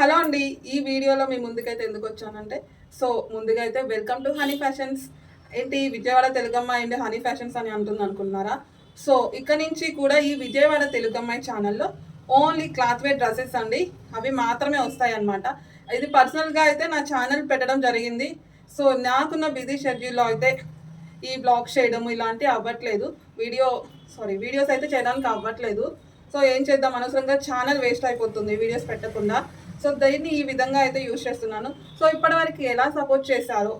Hello అండి ఈ వీడియోలో మీ ముందుకైతే ఎందుకు వచ్చానంటే సో ముందుగా అయితే వెల్కమ్ టు హనీ ఫ్యాషన్స్. ఏంటి విజయవాడ తెలుగమ్మ అండ్ హనీ ఫ్యాషన్స్ అని అంటుంది అనుకున్నారా సో ఇక్కడ నుంచి కూడా ఈ విజయవాడ తెలుగమ్మాయి ఛానల్లో ఓన్లీ క్లాత్ వేర్ డ్రెస్సెస్ అండి. అవి మాత్రమే వస్తాయి అన్నమాట ఇది పర్సనల్గా అయితే నా ఛానల్ పెట్టడం జరిగింది. సో నాకున్న బిజీ షెడ్యూల్లో అయితే ఈ బ్లాగ్ చేయడం ఇలాంటివి అవ్వట్లేదు. వీడియో సారీ వీడియోస్ అయితే చేయడానికి అవ్వట్లేదు. సో ఏం చేద్దాం? అనవసరంగా ఛానల్ వేస్ట్ అయిపోతుంది వీడియోస్ పెట్టకుండా. సో దీన్ని ఈ విధంగా అయితే యూజ్ చేస్తున్నాను. సో ఇప్పటివరకు ఎలా సపోర్ట్ చేశారో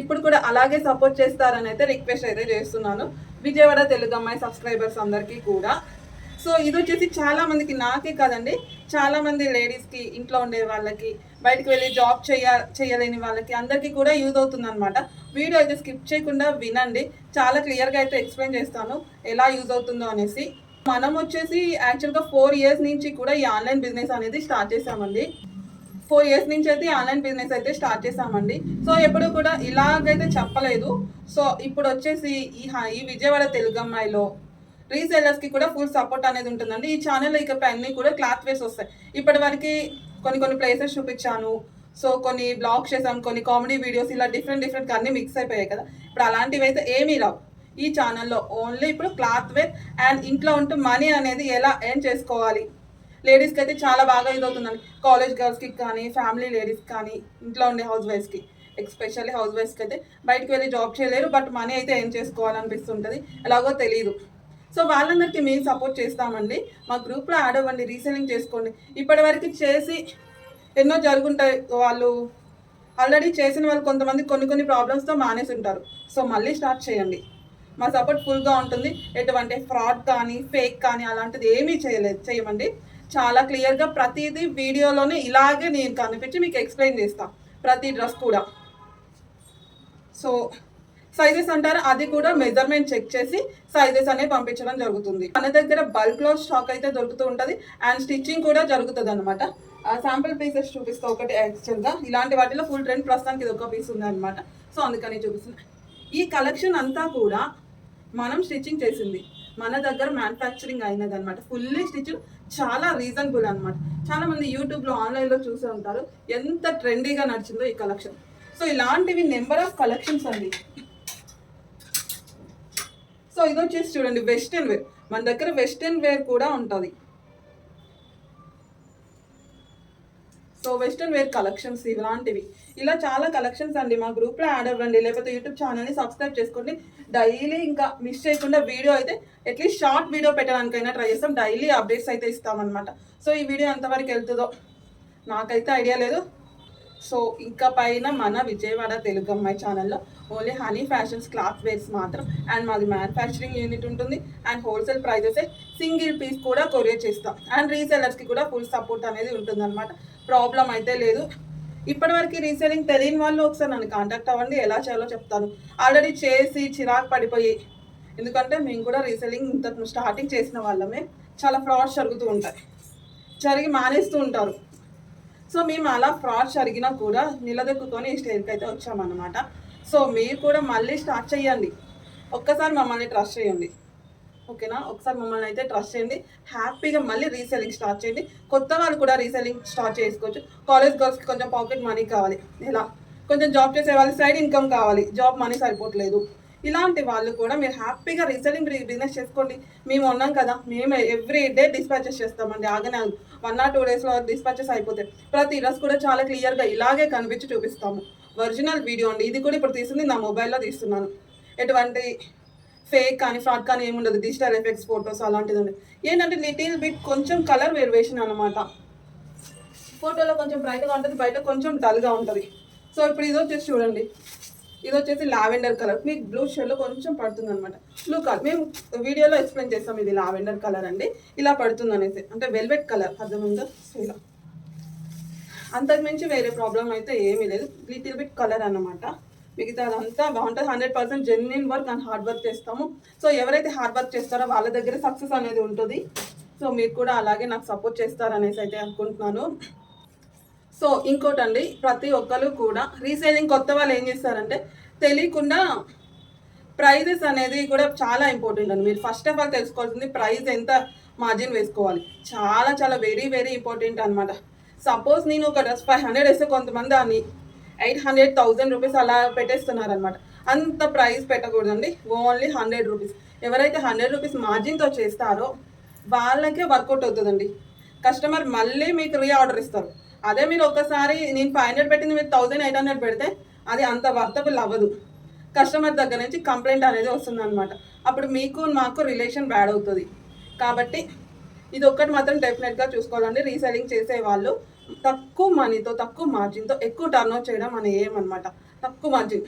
ఇప్పుడు కూడా అలాగే సపోర్ట్ చేస్తారని అయితే రిక్వెస్ట్ అయితే చేస్తున్నాను. విజయవాడ తెలుగు అమ్మాయి సబ్స్క్రైబర్స్ అందరికీ కూడా. సో ఇది వచ్చేసి చాలా మందికి నాకే కదండి. చాలా మంది లేడీస్కి ఇంట్లో ఉండే వాళ్ళకి బయటకు వెళ్ళి జాబ్ చేయ చేయలేని వాళ్ళకి అందరికీ కూడా యూజ్ అవుతుంది అనమాట వీడియో అయితే స్కిప్ చేయకుండా వినండి. చాలా క్లియర్గా అయితే ఎక్స్ప్లెయిన్ చేస్తాను. ఎలా యూజ్ అవుతుందో అనేసి. మనం వచ్చేసి యాక్చువల్గా ఫోర్ ఇయర్స్ నుంచి కూడా ఈ ఆన్లైన్ బిజినెస్ అనేది స్టార్ట్ చేసామండి ఫోర్ ఇయర్స్ నుంచి అయితే ఆన్లైన్ బిజినెస్ అయితే స్టార్ట్ చేసామండి సో ఎప్పుడు కూడా ఇలాగైతే చెప్పలేదు. సో ఇప్పుడు వచ్చేసి ఈ హ- ఈ విజయవాడ తెలుగమ్మాయిలో అమ్మాయిలో రీసెల్లర్స్కి కూడా ఫుల్ సపోర్ట్ అనేది ఉంటుందండి. ఈ ఛానల్ ఇకపై అన్ని కూడా క్లాత్ వేస్ వస్తాయి. ఇప్పటి వరకు కొన్ని కొన్ని ప్లేసెస్ చూపించాను. సో కొన్ని బ్లాగ్స్ చేసాం కొన్ని కామెడీ వీడియోస్ ఇలా డిఫరెంట్ డిఫరెంట్ అన్ని మిక్స్ అయిపోయాయి కదా. ఇప్పుడు అలాంటివి అయితే ఏమీ రావు. ఈ ఛానల్లో ఓన్లీ ఇప్పుడు క్లాత్ వేర్ అండ్ ఇంట్లో ఉంటూ మనీ అనేది ఎలా ఎర్న్ చేసుకోవాలి? లేడీస్కి అయితే చాలా బాగా ఇది అవుతుందండి. కాలేజ్ గర్ల్స్కి కానీ ఫ్యామిలీ లేడీస్ కానీ ఇంట్లో ఉండే హౌస్ వైఫ్స్కి ఎస్పెషల్లీ హౌస్ వైఫ్స్కి అయితే బయటకు వెళ్ళి జాబ్ చేయలేరు బట్ మనీ అయితే ఏం చేసుకోవాలనిపిస్తుంటుంది. ఎలాగో తెలియదు సో వాళ్ళందరికీ మేము సపోర్ట్ చేస్తామండి. మా గ్రూప్లో యాడ్ అవ్వండి రీసెలింగ్ చేసుకోండి. ఇప్పటివరకు చేసి ఎన్నో జరుగుంటాయి వాళ్ళు. ఆల్రెడీ చేసిన వాళ్ళు కొంతమంది కొన్ని కొన్ని ప్రాబ్లమ్స్తో మానేసి ఉంటారు. సో మళ్ళీ స్టార్ట్ చేయండి. మా సపోర్ట్ ఫుల్గా ఉంటుంది. ఎటువంటి ఫ్రాడ్ కానీ ఫేక్ కానీ అలాంటిది ఏమీ చేయలేదు. చేయమండి. చాలా క్లియర్గా ప్రతిదీ వీడియోలోనే ఇలాగే నేను కనిపించి మీకు ఎక్స్ప్లెయిన్ చేస్తాను ప్రతి డ్రెస్ కూడా. సో సైజెస్ అంటారు? అది కూడా మెజర్మెంట్ చెక్ చేసి సైజెస్ అనేవి పంపించడం జరుగుతుంది. మన దగ్గర బల్క్లో స్టాక్ అయితే దొరుకుతూ ఉంటుంది. అండ్ స్టిచ్చింగ్ కూడా జరుగుతుంది అనమాట శాంపుల్ పీసెస్ చూపిస్తా ఒకటి యాక్చువల్గా ఇలాంటి వాటిలో ఫుల్ ట్రెండ్ ప్రస్తుతానికి ఇది ఒక పీస్ ఉంది అనమాట సో అందుకని చూపిస్తున్నా. ఈ కలెక్షన్ అంతా కూడా మనం స్టిచ్చింగ్ చేసింది. మన దగ్గర మ్యానుఫ్యాక్చరింగ్ అయినది అనమాట ఫుల్లీ స్టిచ్ చాలా రీజనబుల్ అనమాట చాలా మంది యూట్యూబ్లో ఆన్లైన్లో చూసే ఉంటారు. ఎంత ట్రెండీగా నడిచిందో ఈ కలెక్షన్ సో ఇలాంటివి నెంబర్ ఆఫ్ కలెక్షన్స్ అండి. సో ఇది వచ్చేసి చూడండి వెస్టర్న్ వేర్ మన దగ్గర వెస్టర్న్ వేర్ కూడా ఉంటుంది. సో వెస్టర్న్ వేర్ కలెక్షన్స్ ఇలాంటివి. ఇలా చాలా కలెక్షన్స్ అండి మా గ్రూప్లో యాడ్ అవ్వండి. లేకపోతే యూట్యూబ్ ఛానల్ని సబ్స్క్రైబ్ చేసుకోండి. డైలీ ఇంకా మిస్ చేయకుండా వీడియో అయితే అట్లీస్ట్ షార్ట్ వీడియో పెట్టడానికైనా ట్రై చేస్తాం. డైలీ అప్డేట్స్ అయితే ఇస్తామన్నమాట. సో ఈ వీడియో ఎంతవరకు వెళ్తుందో నాకైతే ఐడియా లేదు. సో ఇంకా పైన మన విజయవాడ తెలుగు అమ్మాయి ఛానల్లో only Honey Fashions cloth wears మాత్రం అండ్ మాది మ్యానుఫ్యాక్చరింగ్ యూనిట్ ఉంటుంది. And wholesale prices single piece కూడా కొరియర్ చేస్తాం. అండ్ రీసెలర్స్కి కూడా ఫుల్ సపోర్ట్ అనేది ఉంటుంది అనమాట ప్రాబ్లం అయితే లేదు. ఇప్పటివరకు రీసెలింగ్ తెలియని వాళ్ళు ఒకసారి నన్ను కాంటాక్ట్ అవ్వండి. ఎలా చేయాలో చెప్తాను. ఆల్రెడీ చేసి చిరాకు పడిపోయి. ఎందుకంటే మేము కూడా రీసెలింగ్ ఇంత స్టార్టింగ్ చేసిన వాళ్ళమే. చాలా ఫ్రాడ్స్ జరుగుతూ ఉంటాయి. జరిగి మానేస్తూ ఉంటారు. సో మేము అలా ఫ్రాడ్ జరిగినా కూడా నిలదొక్కుని ఈ స్టేజ్కి అయితే వచ్చామన్నమాట. సో మీరు కూడా మళ్ళీ స్టార్ట్ చేయండి. ఒక్కసారి మమ్మల్ని ట్రస్ట్ చేయండి. ఓకేనా? ఒకసారి మమ్మల్ని అయితే ట్రస్ట్ చేయండి. హ్యాపీగా మళ్ళీ రీసెల్లింగ్ స్టార్ట్ చేయండి. కొత్త వాళ్ళు కూడా రీసెల్లింగ్ స్టార్ట్ చేసుకోవచ్చు. కాలేజ్ గర్ల్స్కి కొంచెం పాకెట్ మనీ కావాలి. ఎలా? కొంచెం జాబ్ చేసే వాళ్ళకి సైడ్ ఇన్కమ్ కావాలి. జాబ్ మనీ సరిపోవట్లేదు. ఇలాంటి వాళ్ళు కూడా మీరు హ్యాపీగా రీసెల్లింగ్ బిజినెస్ చేసుకోండి. మేము ఉన్నాం కదా మేము ఎవ్రీ డే డిస్పాచెస్ చేస్తామండి. ఆగనే వన్ ఆర్ టూ డేస్లో డిస్పాచెస్ అయిపోతాయి. ప్రతి డ్రెస్ కూడా చాలా క్లియర్గా ఇలాగే కనిపించి చూపిస్తాము. ఒరిజినల్ వీడియో అండి. ఇది కూడా ఇప్పుడు తీసింది నా మొబైల్లో తీస్తున్నాను. ఎటువంటి ఫేక్ కానీ ఫ్రాడ్ కానీ ఏముండదు. డిజిటల్ ఎఫెక్ట్స్ ఫొటోస్ అలాంటిది ఉండదు ఏంటంటే లిటిల్ బిట్ కొంచెం కలర్ వేరియేషన్ అనమాట ఫోటోలో కొంచెం బ్రైట్గా ఉంటుంది బయట కొంచెం డల్గా ఉంటుంది. సో ఇప్పుడు ఇది వచ్చేసి చూడండి. ఇది వచ్చేసి లావెండర్ కలర్ మీకు బ్లూ షేడ్లో కొంచెం పడుతుంది అనమాట బ్లూ కలర్ మేము వీడియోలో ఎక్స్ప్లెయిన్ చేస్తాం ఇది లావెండర్ కలర్ అండి. ఇలా పడుతుంది అనేసి అంటే వెల్వెట్ కలర్ అర్థమైందా? ఇలా. అంతకుమించి వేరే ప్రాబ్లం అయితే ఏమీ లేదు. లిటిల్ బిట్ కలర్ అనమాట మిగతా అదంతా బాగుంటుంది. Hundred percent genuine work and hard work చేస్తాము. సో ఎవరైతే హార్డ్ వర్క్ చేస్తారో వాళ్ళ దగ్గర సక్సెస్ అనేది ఉంటుంది. సో మీరు కూడా అలాగే నాకు సపోర్ట్ చేస్తారనేసి అయితే అనుకుంటున్నాను. సో ఇంకోటండి ప్రతి ఒక్కరు కూడా రీసేలింగ్ కొత్త వాళ్ళు ఏం చేస్తారంటే తెలియకుండా ప్రైజెస్ అనేది కూడా చాలా ఇంపార్టెంట్ అండి. మీరు ఫస్ట్ ఆఫ్ ఆల్ తెలుసుకోవాల్సింది ప్రైస్ ఎంత మార్జిన్ వేసుకోవాలి. చాలా చాలా వెరీ వెరీ ఇంపార్టెంట్ అనమాట సపోజ్ నేను ఒక డ్రెస్ ఫైవ్ హండ్రెడ్ వేస్తే కొంతమంది దాన్ని ఎయిట్ హండ్రెడ్ థౌజండ్ రూపీస్ అలా పెట్టేస్తున్నారు అనమాట అంత ప్రైస్ పెట్టకూడదండి. Only hundred rupees. ఎవరైతే హండ్రెడ్ రూపీస్ మార్జిన్తో చేస్తారో వాళ్ళకే వర్కౌట్ అవుతుందండి. కస్టమర్ మళ్ళీ మీకు రీ ఆర్డర్ ఇస్తారు. అదే మీరు ఒకసారి నేను ఫైవ్ హండ్రెడ్ పెట్టింది మీరు థౌజండ్ ఎయిట్ హండ్రెడ్ పెడితే అది అంత వర్తబుల్ అవ్వదు. కస్టమర్ దగ్గర నుంచి కంప్లైంట్ అనేది వస్తుంది అనమాట అప్పుడు మీకు మాకు రిలేషన్ బ్యాడ్ అవుతుంది. కాబట్టి ఇది ఒక్కటి మాత్రం డెఫినెట్గా చూసుకోవాలండి. రీసెల్లింగ్ చేసే వాళ్ళు తక్కువ మనీతో తక్కువ మార్జిన్తో ఎక్కువ టర్న్ చేయడం మన ఏం అనమాట తక్కువ మార్జిన్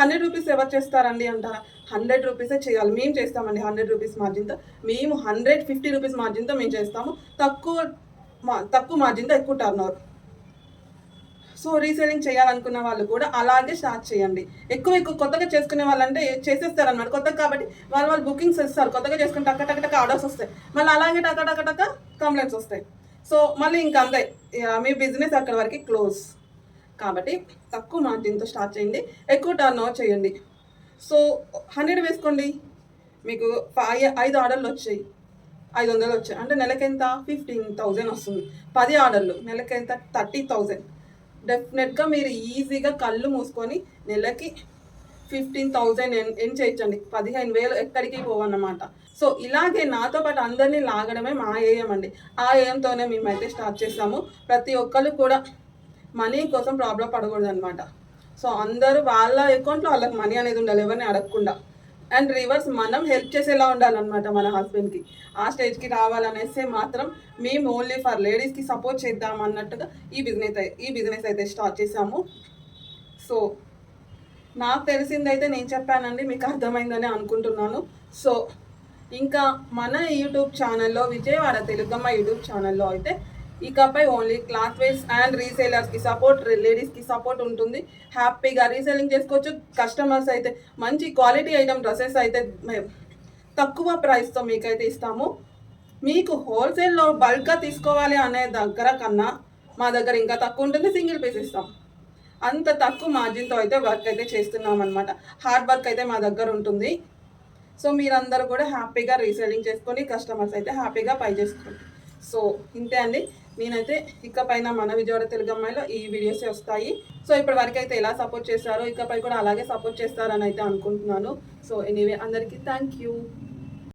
హండ్రెడ్ రూపీస్ ఎవరు చేస్తారండి అంటారా హండ్రెడ్ రూపీసే చేయాలి. మేము చేస్తామండి హండ్రెడ్ రూపీస్ మార్జిన్తో మేము హండ్రెడ్ ఫిఫ్టీ రూపీస్ మార్జిన్తో మేము చేస్తాము. తక్కువ మా- తక్కువ మార్జిన్తో ఎక్కువ టర్న్ ఓవర్ సో రీసేలింగ్ చేయాలనుకున్న వాళ్ళు కూడా అలాగే స్టార్ట్ చేయండి. ఎక్కువ ఎక్కువ కొత్తగా చేసుకునే వాళ్ళంటే చేసేస్తారు అనమాట కొత్తగా కాబట్టి వాళ్ళు వాళ్ళు బుకింగ్స్ ఇస్తారు కొత్తగా చేసుకుని టక్క టక్క టక్క ఆర్డర్స్ వస్తాయి. మళ్ళీ అలాగే టక్క టక్క టక్క కంప్లైంట్స్ వస్తాయి. సో మళ్ళీ ఇంకా అంతే. మీ బిజినెస్ అక్కడ వరకు క్లోజ్. కాబట్టి తక్కువ మార్జిన్తో స్టార్ట్ చేయండి. ఎక్కువ టర్న్ ఓవర్ చేయండి. సో హండ్రెడ్ వేసుకోండి. మీకు ఫైవ్ ఐదు ఆర్డర్లు వచ్చాయి. ఐదు వందలు వచ్చాయి. అంటే నెలకెంత ఫిఫ్టీన్ థౌజండ్ వస్తుంది. పది ఆర్డర్లు. నెలకెంత థర్టీ థౌజండ్ డెఫినెట్గా మీరు ఈజీగా కళ్ళు మూసుకొని నెలకి ఫిఫ్టీన్ థౌజండ్ ఎన్ ఎన్ చేయొచ్చండి. పదిహేను వేలు ఎక్కడికి పోవన్నమాట. సో ఇలాగే నాతో పాటు అందరినీ లాగడమే మా ఏఎం అండి. ఆ ఏఎంతోనే మేమైతే స్టార్ట్ చేసాము. ప్రతి ఒక్కరు కూడా మనీ కోసం ప్రాబ్లం పడకూడదు అనమాట సో అందరూ వాళ్ళ అకౌంట్లో వాళ్ళకి మనీ అనేది ఉండాలి ఎవరిని అడగకుండా. అండ్ రివర్స్ మనం హెల్ప్ చేసేలా ఉండాలన్నమాట మన హస్బెండ్కి. ఆ స్టేజ్కి రావాలనేస్తే మాత్రం మేము ఓన్లీ ఫర్ లేడీస్కి సపోర్ట్ చేద్దాం అన్నట్టుగా ఈ బిజినెస్ ఈ బిజినెస్ అయితే స్టార్ట్ చేసాము. సో నాకు తెలిసిందైతే నేను చెప్పానండి మీకు అర్థమైందని అనుకుంటున్నాను. సో ఇంకా మన యూట్యూబ్ ఛానల్లో విజయవాడ తెలుగమ్మ యూట్యూబ్ ఛానల్లో అయితే ఇకపై ఓన్లీ క్లాత్ వేస్ అండ్ రీసేలర్స్కి సపోర్ట్ లేడీస్కి సపోర్ట్ ఉంటుంది. హ్యాపీగా రీసేలింగ్ చేసుకోవచ్చు. కస్టమర్స్ అయితే మంచి క్వాలిటీ ఐటమ్ డ్రెస్సెస్ అయితే తక్కువ ప్రైస్తో మీకైతే ఇస్తాము. మీకు హోల్సేల్లో బల్క్గా తీసుకోవాలి అనే దగ్గర కన్నా మా దగ్గర ఇంకా తక్కువ ఉంటుంది సింగిల్ పీస్ ఇస్తాం. అంత తక్కువ మార్జిన్తో అయితే వర్క్ అయితే చేస్తున్నాం అనమాట హార్డ్ వర్క్ అయితే మా దగ్గర ఉంటుంది. సో మీరందరూ కూడా హ్యాపీగా రీసెల్లింగ్ చేసుకొని కస్టమర్స్ అయితే హ్యాపీగా పై చేసుకోండి. సో ఇంతే అండి. నేనైతే ఇకపైన మన విజయవాడ తెలుగు అమ్మాయిలో ఈ వీడియోస్ వస్తాయి. సో ఇప్పటి వరకు అయితే ఎలా సపోర్ట్ చేస్తారో ఇకపై కూడా అలాగే సపోర్ట్ చేస్తారని అయితే అనుకుంటున్నాను. సో ఎనీవే అందరికీ థ్యాంక్ యూ